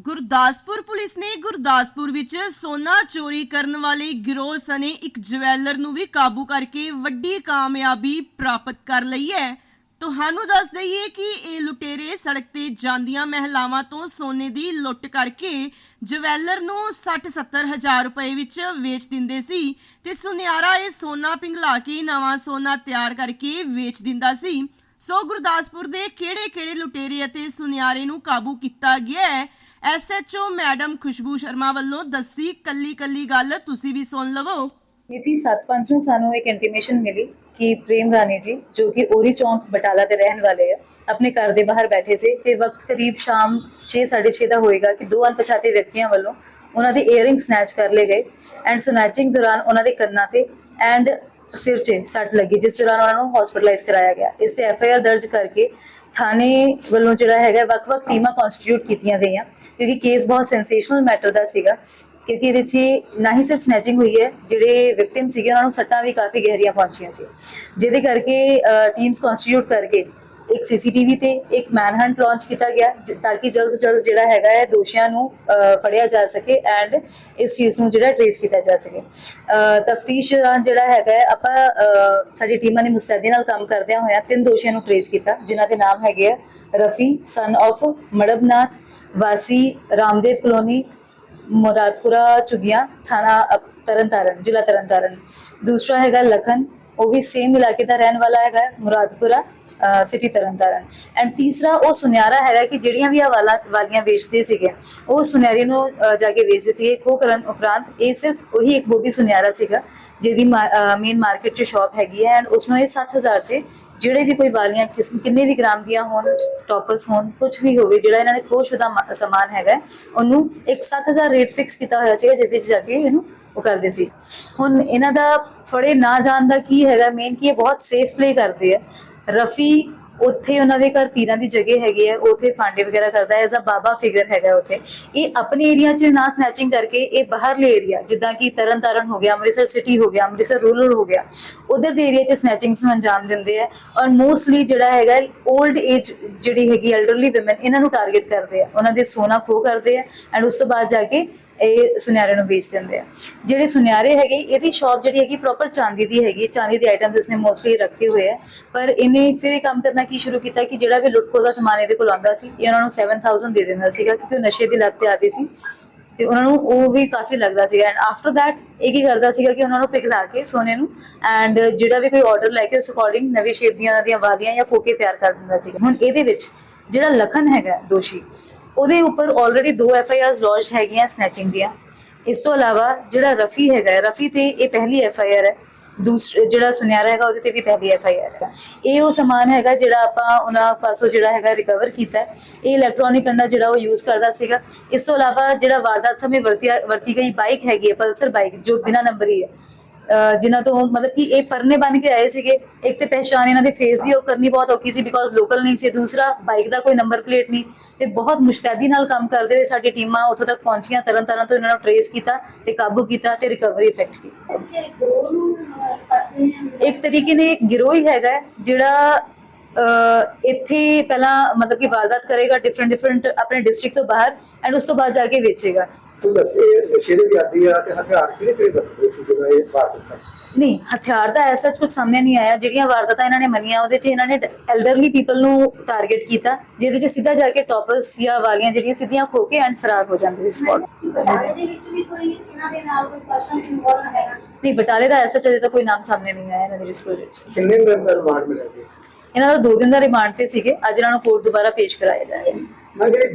Gurdaspur police ਨੇ ਗੁਰਦਾਸਪੁਰ ਵਿੱਚ ਸੋਨਾ ਚੋਰੀ ਕਰਨ ਵਾਲੇ ਗਿਰੋਹ ਸਣੇ ਇੱਕ ਜਵੈਲਰ ਨੂੰ ਵੀ ਕਾਬੂ ਕਰਕੇ ਵੱਡੀ ਕਾਮਯਾਬੀ ਪ੍ਰਾਪਤ ਕਰ ਲਈ ਹੈ। ਤੁਹਾਨੂੰ ਦੱਸ ਦਈਏ ਕਿ ਇਹ ਲੁਟੇਰੇ ਸੜਕ ਤੇ ਜਾਂਦੀਆਂ ਮਹਿਲਾਵਾਂ ਤੋਂ ਸੋਨੇ ਦੀ ਲੁੱਟ ਕਰਕੇ ਜਵੈਲਰ ਨੂੰ 60-70 ਹਜ਼ਾਰ ਰੁਪਏ ਵਿੱਚ ਵੇਚ ਦਿੰਦੇ ਸੀ ਤੇ ਸੁਨਿਆਰਾ ਇਹ ਸੋਨਾ ਪਿੰਗਲਾ ਕੇ ਨਵਾਂ ਸੋਨਾ ਤਿਆਰ ਕਰਕੇ ਵੇਚ ਦਿੰਦਾ ਸੀ। ਸੋ ਗੁਰਦਾਸਪੁਰ ਦੇ ਕਿਹੜੇ-ਕਿਹੜੇ ਲੁਟੇਰੇ ਅਤੇ ਸੁਨਿਆਰੇ ਨੂੰ ਕਾਬੂ ਕੀਤਾ ਗਿਆ ਹੈ? ਐਸਐਚਓ ਮੈਡਮ ਖੁਸ਼ਬੂ ਸ਼ਰਮਾ ਵੱਲੋਂ ਦੱਸੀ ਕੱਲੀ-ਕੱਲੀ ਗੱਲ, ਤੁਸੀਂ ਵੀ ਸੁਣ ਲਵੋ। ਮਿਤੀ 7/5 ਨੂੰ ਸਾਨੂੰ ਇੱਕ ਇੰਟੀਮੇਸ਼ਨ ਮਿਲੀ ਕਿ ਪ੍ਰੇਮ ਰਾਣੀ ਜੀ, ਜੋ ਕਿ ਔਰੀ ਚੌਂਕ ਬਟਾਲਾ ਦੇ ਰਹਿਣ ਵਾਲੇ ਆ, ਆਪਣੇ ਘਰ ਦੇ ਬਾਹਰ ਬੈਠੇ ਸੀ ਤੇ ਵਕਤ ਕਰੀਬ ਸ਼ਾਮ 6:30 ਦਾ ਹੋਏਗਾ ਕਿ ਦੋ ਅਣਪਛਾਤੇ ਵਿਅਕਤੀਆਂ ਵੱਲੋਂ ਉਹਨਾਂ ਦੇ ਇਅਰਿੰਗ ਸਨੈਚ ਕਰ ਲਏ ਗਏ। ਐਂਡ ਸਨੈਚਿੰਗ ਦੌਰਾਨ ਉਹਨਾਂ ਦੇ ਕੰਨਾਂ ਤੇ ਐਂਡ ਸਿਰ 'ਚ ਸੱਟ ਲੱਗੀ, ਜਿਸ ਦੌਰਾਨ ਉਹਨਾਂ ਨੂੰ ਹਸਪੀਟਲਾਈਜ਼ ਕਰਾਇਆ ਗਿਆ। ਇਸ ਤੇ ਐਫ ਆਈ ਆਰ ਦਰਜ ਕਰਕੇ ਥਾਣੇ ਵੱਲੋਂ ਜਿਹੜਾ ਹੈਗਾ, ਵੱਖ-ਵੱਖ ਟੀਮਾਂ ਕਨਸਟੀਟਿਊਟ ਕੀਤੀਆਂ ਗਈਆਂ, ਕਿਉਂਕਿ ਕੇਸ ਬਹੁਤ ਸੈਂਸੇਸ਼ਨਲ ਮੈਟਰ ਦਾ ਸੀਗਾ, ਕਿਉਂਕਿ ਇਹਦੇ 'ਚ ਨਾ ਹੀ ਸਿਰਫ ਸਨੈਚਿੰਗ ਹੋਈ ਹੈ, ਜਿਹੜੇ ਵਿਕਟਿਮ ਸੀਗੇ, ਉਹਨਾਂ ਨੂੰ ਸੱਟਾਂ ਵੀ ਕਾਫੀ ਗਹਿਰੀਆਂ ਪਹੁੰਚੀਆਂ ਸੀ। ਜਿਹਦੇ ਕਰਕੇ ਟੀਮਸ ਕਨਸਟੀਟਿਊਟ ਕਰਕੇ ਇੱਕ ਸੀਸੀਟੀਵੀ ਤੇ ਇੱਕ ਮੈਨਹੰਟ ਲਾਂਚ ਕੀਤਾ ਗਿਆ ਤਾਂ ਕਿ ਜਲਦ ਤੋਂ ਜਲਦ ਜਿਹੜਾ ਹੈਗਾ ਹੈ ਦੋਸ਼ੀਆਂ ਨੂੰ ਫੜਿਆ ਜਾ ਸਕੇ ਐਂਡ ਇਸ ਚੀਜ਼ ਨੂੰ ਜਿਹੜਾ ਟ੍ਰੇਸ ਕੀਤਾ ਜਾ ਸਕੇ। ਤਫਤੀਸ਼ ਦੌਰਾਨ ਜਿਹੜਾ ਹੈਗਾ ਹੈ, ਆਪਾਂ ਸਾਡੀ ਟੀਮਾਂ ਨੇ ਮੁਸਤੈਦੀ ਨਾਲ ਕੰਮ ਕਰਦਿਆਂ ਹੋਇਆ ਤਿੰਨ ਦੋਸ਼ੀਆਂ ਨੂੰ ਟ੍ਰੇਸ ਕੀਤਾ, ਜਿਨ੍ਹਾਂ ਦੇ ਨਾਮ ਹੈਗੇ ਆ ਰਫੀ ਸਨ of ਮੜਬਨਾਥ, ਵਾਸੀ, ਰਾਮਦੇਵ ਕਲੋਨੀ, ਮੁਰਾਦਪੁਰਾ ਚੁਗੀਆਂ ਥਾਣਾ ਤਰਨਤਾਰਨ, ਜ਼ਿਲ੍ਹਾ ਤਰਨਤਾਰਨ। ਦੂਸਰਾ ਹੈਗਾ ਲਖਨ ਉਹ ਵੀ ਸੇਮ ਇਲਾਕੇ ਦਾ ਰਹਿਣ ਵਾਲਾ ਹੈਗਾ ਮੁਰਾਦਪੁਰਾ ਸਿਟੀ ਤਰਨਤਾਰਨ। ਐਂਡ ਤੀਸਰਾ ਉਹ ਸੁਨਿਆਰਾ ਹੈਗਾ ਕਿ ਜਿਹੜੀਆਂ ਵੀ ਇਹ ਵਾਲਾ ਵਾਲੀਆਂ ਵੇਚਦੇ ਸੀਗੇ ਉਹ ਸੁਨਿਆਰੀ ਨੂੰ ਜਾ ਕੇ ਵੇਚਦੇ ਸੀਗੇ। ਖੋ ਕਰਨ ਉਪਰੰਤ ਇਹ ਸਿਰਫ ਉਹੀ ਇੱਕ ਬੋਬੀ ਸੁਨਿਆਰਾ ਸੀਗਾ ਜਿਹਦੀ ਮੇਨ ਮਾਰਕੀਟ 'ਚ ਸ਼ਾਪ ਹੈਗੀ ਹੈ ਐਂਡ ਉਸ ਨੂੰ ਇਹ 7000 'ਚ ਜਿਹੜੇ ਵੀ ਕੋਈ ਵਾਲੀਆਂ ਕਿੰਨੇ ਵੀ ਗ੍ਰਾਮ ਦੀਆਂ ਹੋਣ ਟੌਪਸ ਹੋਣ ਕੁਝ ਵੀ ਹੋਵੇ ਜਿਹੜਾ ਇਹਨਾਂ ਨੇ ਖੋਸ਼ੁਦਾ ਮ- ਸਮਾਨ ਹੈਗਾ ਹੈ, ਉਹਨੂੰ ਇੱਕ 7000 ਰੇਟ ਫਿਕਸ ਕੀਤਾ ਹੋਇਆ ਸੀਗਾ ਜਿਹਦੇ 'ਚ ਜਾ ਕੇ ਇਹਨੂੰ ਉਹ ਕਰਦੇ ਸੀ। ਹੁਣ ਇਹਨਾਂ ਦਾ ਫੜੇ ਨਾ ਜਾਣ ਦਾ ਕੀ ਹੈਗਾ? ਮੇਨ ਕੀ ਇਹ ਬਹੁਤ ਸੇਫ ਪਲੇ ਕਰਦੇ ਆ। ਰਫੀ ਉੱਥੇ ਉਹਨਾਂ ਦੇ ਘਰ ਪੀਰਾਂ ਦੀ ਜਗ੍ਹਾ ਹੈਗੀ ਹੈ। ਉੱਥੇ ਫਾਂਡੇ ਵਗੈਰਾ ਕਰਦਾ ਹੈ। ਐਜ਼ ਅ ਬਾਬਾ ਫਿਗਰ ਹੈਗਾ ਉੱਥੇ। ਇਹ ਆਪਣੇ ਏਰੀਆ 'ਚ ਨਾ ਸਨੈਚਿੰਗ ਕਰਕੇ ਇਹ ਬਾਹਰਲੇ ਏਰੀਆ ਜਿੱਦਾਂ ਕਿ ਤਰਨਤਾਰਨ ਹੋ ਗਿਆ, ਅੰਮ੍ਰਿਤਸਰ ਸਿਟੀ ਹੋ ਗਿਆ, ਅੰਮ੍ਰਿਤਸਰ ਰੂਰਲ ਹੋ ਗਿਆ। ਉਧਰ ਦੇ ਏਰੀਆ 'ਚ ਸਨੈਚਿੰਗਸ ਨੂੰ ਅੰਜਾਮ ਦਿੰਦੇ ਆ ਔਰ ਮੋਸਟਲੀ ਜਿਹੜਾ ਹੈਗਾ 올ਡ ਏਜ ਜਿਹੜੀ ਹੈਗੀ ਐਲਡਰਲੀ ਔਮਨ ਇਹਨਾਂ ਨੂੰ ਟਾਰਗੇਟ ਕਰਦੇ ਆ। ਉਹਨਾਂ ਦੇ ਸੋਨਾ ਖੋ ਕਰਦੇ ਆ ਐਂਡ ਉਸ ਤੋਂ ਬਾਅਦ ਜਾ ਕੇ ਇਹ ਸੁਨਿਆਰੇ ਨੂੰ ਵੇਚ ਦਿੰਦੇ ਆ। ਜਿਹੜੇ ਸੁਨਿਆਰੇ ਹੈਗੇ, ਇਹਦੀ ਸ਼ਾਪ ਜਿਹੜੀ ਹੈਗੀ ਪ੍ਰੋਪਰ ਚਾਂਦੀ ਦੀ ਹੈਗੀ, ਚਾਂਦੀ ਦੇ ਆਈਟਮਸ ਇਸਨੇ ਮੋਸਟਲੀ ਰੱਖੇ ਹੋਏ ਆ। ਪਰ ਇਹਨੇ ਫਿਰ ਇਹ ਕੰਮ ਕਰਨਾ ਕੀ ਸ਼ੁਰੂ ਕੀਤਾ ਕਿ ਜਿਹੜਾ ਵੀ ਲੁੱਟਖੋ ਦਾ ਸਮਾਨ ਇਹਦੇ ਕੋਲ ਆਉਂਦਾ ਸੀ, ਇਹ ਉਹਨਾਂ ਨੂੰ 7000 ਦੇ ਦਿੰਦਾ ਸੀਗਾ ਕਿਉਂਕਿ ਉਹ ਨਸ਼ੇ ਦੀ ਲੱਤ ਤੇ ਆਦੀ ਸੀ। ਤੇ ਉਹਨਾਂ ਨੂੰ ਉਹ ਵੀ ਕਾਫੀ ਲੱਗਦਾ ਸੀਗਾ। ਐਂਡ ਆਫਟਰ ਥੈਟ ਇਹ ਕੀ ਕਰਦਾ ਸੀਗਾ ਕਿ ਉਹਨਾਂ ਨੂੰ ਪਿਘਲਾ ਕੇ ਸੋਨੇ ਨੂੰ ਐਂਡ ਜਿਹੜਾ ਵੀ ਕੋਈ ਆਰਡਰ ਲੈ ਕੇ ਉਸ ਅਕੋਰਡਿੰਗ ਨਵੀਂ ਸ਼ੇਪ ਦੀਆਂ ਉਹਨਾਂ ਦੀਆਂ ਵਾਲੀਆਂ ਜਾਂ ਕੋਕੇ ਤਿਆਰ ਕਰ ਦਿੰਦਾ ਸੀਗਾ। ਹੁਣ ਇਹਦੇ ਵਿੱਚ ਜਿਹੜਾ ਲਖਨ ਹੈਗਾ ਦੋਸ਼ੀ, ਉਹਦੇ ਉੱਪਰ ਆਲਰੇਡੀ ਦੋ ਐਫ ਆਈ ਆਰਸ ਲੌਂਚ ਹੈਗੀਆਂ ਸਨੈਚਿੰਗ ਦੀਆਂ। ਇਸ ਤੋਂ ਇਲਾਵਾ ਜਿਹੜਾ ਰਫੀ ਹੈਗਾ, ਰਫੀ ਤੇ ਇਹ ਪਹਿਲੀ ਐਫ ਆਈ ਆਰ ਹੈ ਜਿਹੜਾ ਸੁਨਿਆਰਾ ਹੈਗਾ ਉਹਦੇ ਤੇ ਵੀ ਪਹਿਲੀ ਐਫ ਆਈ ਆਰ ਹੈ। ਇਹ ਉਹ ਸਮਾਨ ਹੈਗਾ ਜਿਹੜਾ ਆਪਾਂ ਉਹਨਾਂ ਪਾਸੋਂ ਜਿਹੜਾ ਹੈਗਾ ਰਿਕਵਰ ਕੀਤਾ। ਹੈ। ਇਹ ਇਲੈਕਟ੍ਰੋਨਿਕ ਅੰਡਾ ਜਿਹੜਾ ਉਹ ਯੂਜ਼ ਕਰਦਾ ਸੀਗਾ। ਇਸ ਤੋਂ ਇਲਾਵਾ ਜਿਹੜਾ ਵਾਰਦਾਤ ਸਮੇਂ ਵਰਤੀ ਵਰਤੀ ਗਈ ਬਾਈਕ ਹੈਗੀ ਹੈ, ਪਲਸਰ ਬਾਈਕ ਜੋ ਬਿਨਾ ਨੰਬਰੀ ਹੈ। ਜਿਨ੍ਹਾਂ ਤੋਂ ਮਤਲਬ ਕਿ ਇਹ ਪਰਨੇ ਬਣ ਕੇ ਆਏ ਸੀਗੇ। ਇੱਕ ਤੇ ਪਹਿਚਾਨ ਇਹਨਾਂ ਦੇ ਫੇਸ ਦੀ ਉਹ ਕਰਨੀ ਬਹੁਤ ਔਖੀ ਸੀ ਬਿਕੋਜ਼ ਲੋਕਲ ਨਹੀਂ ਸੀ। ਦੂਸਰਾ ਬਾਈਕ ਦਾ ਕੋਈ ਨੰਬਰ ਪਲੇਟ ਨਹੀਂ। ਤੇ ਬਹੁਤ ਮੁਸ਼ਤੈਦੀ ਨਾਲ ਕੰਮ ਕਰਦੇ ਹੋਏ ਸਾਡੀ ਟੀਮਾਂ ਉੱਥੋਂ ਤੱਕ ਪਹੁੰਚੀਆਂ ਤਰਨ ਤਾਰਨ ਤੋਂ ਇਹਨਾਂ ਨੂੰ ਟਰੇਸ ਕੀਤਾ ਤੇ ਕਾਬੂ ਕੀਤਾ ਤੇ ਰਿਕਵਰੀ ਇਫੈਕਟ ਕੀਤਾ। ਇੱਕ ਤਰੀਕੇ ਨੇ ਇੱਕ ਗਿਰੋਹ ਹੀ ਹੈਗਾ ਜਿਹੜਾ ਇੱਥੇ ਪਹਿਲਾਂ ਮਤਲਬ ਕਿ ਵਾਰਦਾਤ ਕਰੇਗਾ ਡਿਫਰੈਂਟ ਡਿਫਰੈਂਟ ਆਪਣੇ ਡਿਸਟ੍ਰਿਕਟ ਤੋਂ ਬਾਹਰ ਐਂਡ ਉਸ ਤੋਂ ਬਾਅਦ ਜਾ ਕੇ ਵੇਚੇਗਾ। ਤੂੰ ਦੱਸੇ ਨਸ਼ੇ ਦੀ ਆਦੀ ਆ ਤੇ ਹਥਿਆਰ ਕਿਹੜੇ ਕਿਹੜੇ ਵਰਤਦੇ ਸੀ ਜਦੋਂ ਇਹ ਬਾਤ ਕੀਤਾ ਨਹੀਂ ਹਥਿਆਰ ਦਾ ਐਸਾ ਕੁਝ ਸਾਹਮਣੇ ਨਹੀਂ ਆਇਆ। ਜਿਹੜੀਆਂ ਵਾਰਦਾਤਾਂ ਇਹਨਾਂ ਨੇ ਮੰਨੀਆਂ ਉਹਦੇ 'ਚ ਇਹਨਾਂ ਨੇ ਐਲਡਰਲੀ ਪੀਪਲ ਨੂੰ ਟਾਰਗੇਟ ਕੀਤਾ ਜਿਹਦੇ 'ਚ ਸਿੱਧਾ ਜਾ ਕੇ ਟੌਪਰਸ ਜਾਂ ਵਾਲੀਆਂ ਜਿਹੜੀਆਂ ਸਿੱਧੀਆਂ ਖੋ ਕੇ ਐਂਡ ਫਰਾਰ ਹੋ ਜਾਂਦੇ ਸੀ ਸਪੌਟ ਦੇ ਵਿੱਚ ਵੀ ਕੋਈ ਇਹਨਾਂ ਦੇ ਨਾਲ ਕੋਈ ਪਰਸਨ ਇਨਵੋਲਵ ਹੈਗਾ? ਨਹੀਂ ਬਟਾਲੇ ਦਾ ਐਸਾ ਚੱਲੇ ਤਾਂ ਕੋਈ ਨਾਮ ਸਾਹਮਣੇ ਨਹੀਂ ਆਇਆ ਇਹਨਾਂ ਦੀ ਰਿਸਪੋਰਟ ਵਿੱਚ। ਕਿੰਨੇ ਦਿਨ ਦਾ ਰਿਮਾਂਡ ਮਿਲਿਆ ਜੀ? ਇਹਨਾਂ ਦਾ 2 ਦਿਨ ਦਾ ਰਿਮਾਂਡ ਤੇ ਸੀਗੇ। ਅੱਜ ਇਹਨਾਂ ਨੂੰ ਕੋਰਟ ਦੁਬਾਰਾ ਪੇਸ਼ ਕਰਾਇਆ ਜਾਏਗਾ ਮੈਂ ਜਿਹੜੀ